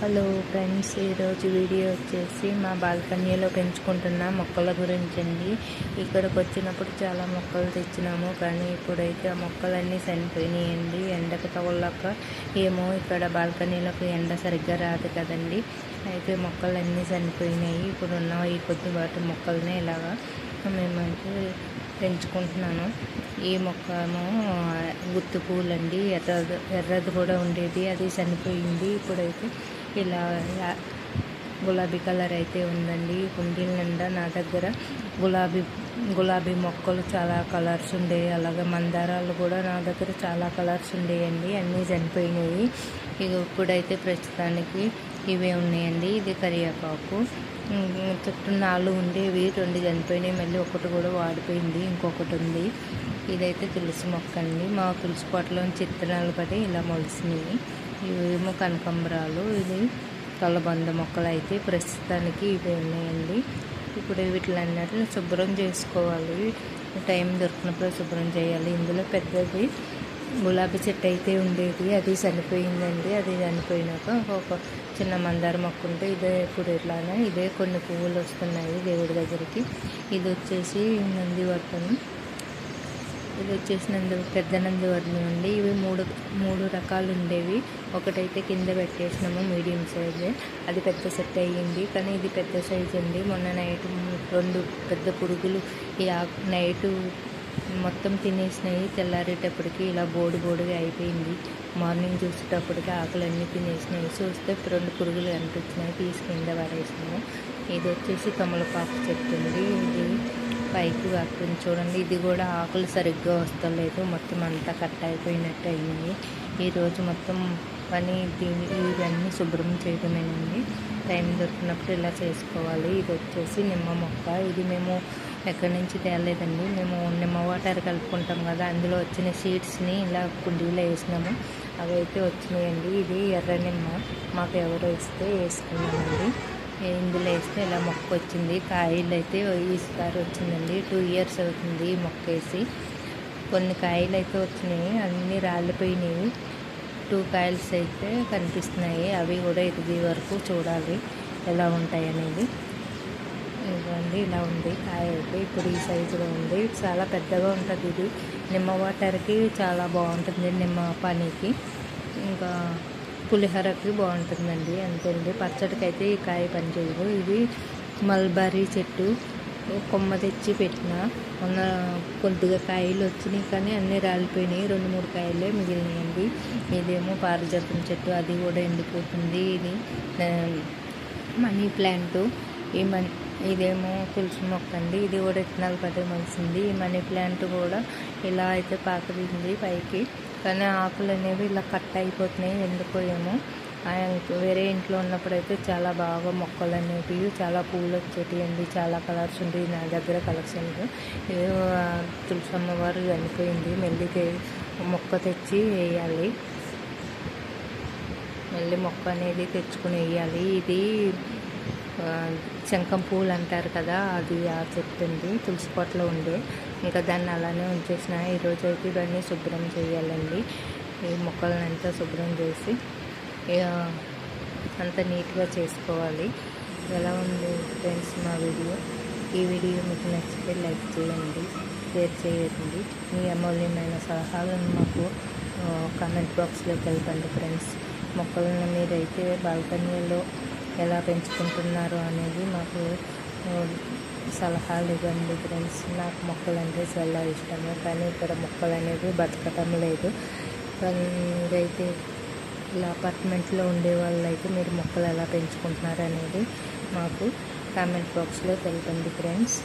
Hello friends ఈరోజు video వచ్చేసి మా బాల్కనీలో పెంచుకుంటున్న మొక్కల గురించి అండి ఇక్కడికి వచ్చినప్పుడు చాలా మొక్కలు తెచ్చినాము కానీ ఇప్పుడైతే ఆ మొక్కలన్నీ చనిపోయినాయండి. ఎండకు తగలక ఏమో ఇక్కడ బాల్కనీలకు ఎండ సరిగ్గా రాదు కదండి. అయితే మొక్కలన్నీ చనిపోయినాయి. ఇప్పుడున్న ఈ కొద్దిపాటి మొక్కలనే ఇలాగా మేమైతే పెంచుకుంటున్నాను. ఈ మొక్క ఏమో గుత్తి పూలండి ఎర్రది ఎర్రది కూడా ఉండేది అది చనిపోయింది. ఇప్పుడైతే ఇలా గులాబీ కలర్ అయితే ఉందండి. కుండీల నిండా నా దగ్గర గులాబీ గులాబీ మొక్కలు చాలా కలర్స్ ఉండేవి. అలాగే మందారాలు కూడా నా దగ్గర చాలా కలర్స్ ఉండేయండి. అన్నీ చనిపోయినాయి. ఇక ఇప్పుడైతే ప్రస్తుతానికి ఇవే ఉన్నాయండి. ఇది కరివేపాకు. చుట్టూ నాలుగు ఉండేవి రెండు చనిపోయినాయి. మళ్ళీ ఒకటి కూడా వాడిపోయింది. ఇంకొకటి ఉంది. ఇదైతే తులసి మొక్క అండి. మా తులసి పొట్టలోని చిత్తనాలు పడి ఇలా మొలిసినవి ఇవేమో కనకంబరాలు ఇది కలబంద మొక్కలు అయితే ప్రస్తుతానికి ఇవి ఉన్నాయండి. ఇప్పుడు వీటిలన్నిటిని శుభ్రం చేసుకోవాలి. టైం దొరికినప్పుడు శుభ్రం చేయాలి. ఇందులో పెద్దది గులాబీ చెట్టు అయితే ఉండేది. అది చనిపోయిందండి. అది చనిపోయినాక ఒక చిన్న మందార మొక్క ఉంటే ఇదే ఇప్పుడు ఇట్లానే ఇదే కొన్ని పువ్వులు వస్తున్నాయి దేవుడి దగ్గరికి. ఇది వచ్చేసి నందివర్ధనం ఇది వచ్చేసి నంది పెద్ద అండి ఇవి మూడు మూడు రకాలు ఉండేవి. ఒకటైతే కింద పెట్టేసినాము మీడియం సైజ్. అది పెద్ద సెట్ అయ్యింది. కానీ ఇది పెద్ద సైజ్ అండి. మొన్న నైట్ రెండు పెద్ద పురుగులు ఈ నైటు మొత్తం తినేసినాయి. తెల్లారేటప్పటికి ఇలా బోడి బోడిగా అయిపోయింది. మార్నింగ్ చూసేటప్పటికి ఆకులన్నీ తినేసినాయి. చూస్తే రెండు పురుగులు కనిపించినాయి. తీసి కింద పారేసినాము ఇది వచ్చేసి తమలపాకు చెట్టు ఉంది ఇది పైకి వస్తుంది చూడండి. ఇది కూడా ఆకులు సరిగ్గా వస్తలేదు. మొత్తం అంతా కట్ అయిపోయినట్టు అయింది. ఈరోజు మొత్తం పని దీని ఇవన్నీ శుభ్రం చేయడమేనండి. టైం దొరికినప్పుడు ఇలా చేసుకోవాలి. ఇది వచ్చేసి నిమ్మ మొక్క. ఇది మేము ఎక్కడి నుంచి తేలేదండి. మేము నిమ్మ వాటర్ కలుపుకుంటాం కదా. అందులో వచ్చిన సీడ్స్ని ఇలా కుండీలో వేసినాము. అవి అయితే వచ్చినాయండి. ఇది ఎర్ర నిమ్మ. మాకు ఎవరో ఇస్తే వేసుకున్నామండి. ఇందులో వేస్తే ఇలా మొక్క వచ్చింది. కాయలు అయితే ఈసారి వచ్చిందండి. టూ ఇయర్స్ అవుతుంది మొక్క వేసి. కొన్ని కాయలు అయితే వచ్చినాయి. అన్నీ రాలిపోయినాయి. టూ కాయల్స్ అయితే కనిపిస్తున్నాయి. అవి కూడా ఇది వరకు చూడాలి ఎలా ఉంటాయి అనేది. ఇవ్వండి ఇలా ఉంది. కాయ అయితే ఇప్పుడు ఈ సైజులో ఉంది. చాలా పెద్దగా ఉంటుంది ఇది. నిమ్మ వాటర్కి చాలా బాగుంటుంది నిమ్మ పనికి. ఇంకా పులిహోరకి బాగుంటుందండి. అంతేండి. పచ్చడికి అయితే ఈ కాయ పనిచేయదు ఇది మల్బరీ చెట్టు. కొమ్మ తెచ్చి పెట్టిన. మొన్న కొద్దిగా కాయలు వచ్చినాయి కానీ అన్నీ రాలిపోయినాయి. రెండు మూడు కాయలే మిగిలినాయండి. ఇదేమో పారిజాతం చెట్టు. అది కూడా ఎండిపోతుంది. ఇది మనీ ప్లాంట్. ఈ మనీ ఇదేమో తులసి మొక్క అండి. ఇది కూడా ఇత్తనాలు పట్టే మలిసింది. ఈ మనీ ప్లాంట్ కూడా ఇలా అయితే పాకదింది పైకి. కానీ ఆకులు అనేవి ఇలా కట్ అయిపోతున్నాయి ఎందుకో ఏమో వేరే ఇంట్లో ఉన్నప్పుడు అయితే చాలా బాగా మొక్కలు అనేవి చాలా పూలు వచ్చేటివి అండి చాలా కలర్స్ ఉంటాయి నా దగ్గర కలెక్షన్ తులసి అమ్మవారు చనిపోయింది. మళ్ళీ మొక్క తెచ్చి వేయాలి. మళ్ళీ మొక్క అనేది తెచ్చుకుని వేయాలి. ఇది శంఖం పూలు అంటారు కదా అది ఆ చెట్టు ఉంది తులసి పొట్టలో ఉండే. ఇంకా దాన్ని అలానే ఉంచేసిన. ఈరోజు అయితే ఇవన్నీ శుభ్రం చేయాలండి. ఈ మొక్కలనంతా శుభ్రం చేసి అంత నీట్గా చేసుకోవాలి. ఎలా ఉంది ఫ్రెండ్స్ మా వీడియో? ఈ వీడియో మీకు నచ్చితే లైక్ చేయండి షేర్ చేయండి. మీ అమూల్యమైన సలహాలను మాకు కామెంట్ బాక్స్లో తెలపండి ఫ్రెండ్స్. మొక్కలను మీరైతే బాల్కనీలో ఎలా పెంచుకుంటున్నారు అనేది మాకు సలహాలు ఇవ్వండి ఫ్రెండ్స్. నాకు మొక్కలు అంటే చాలా ఇష్టము కానీ ఇక్కడ మొక్కలు అనేవి బతకటం లేదు. అయితే ఇలా అపార్ట్మెంట్లో ఉండే వాళ్ళు అయితే మీరు మొక్కలు ఎలా పెంచుకుంటున్నారు అనేది మాకు కామెంట్ బాక్స్లో తెలిపండి ఫ్రెండ్స్.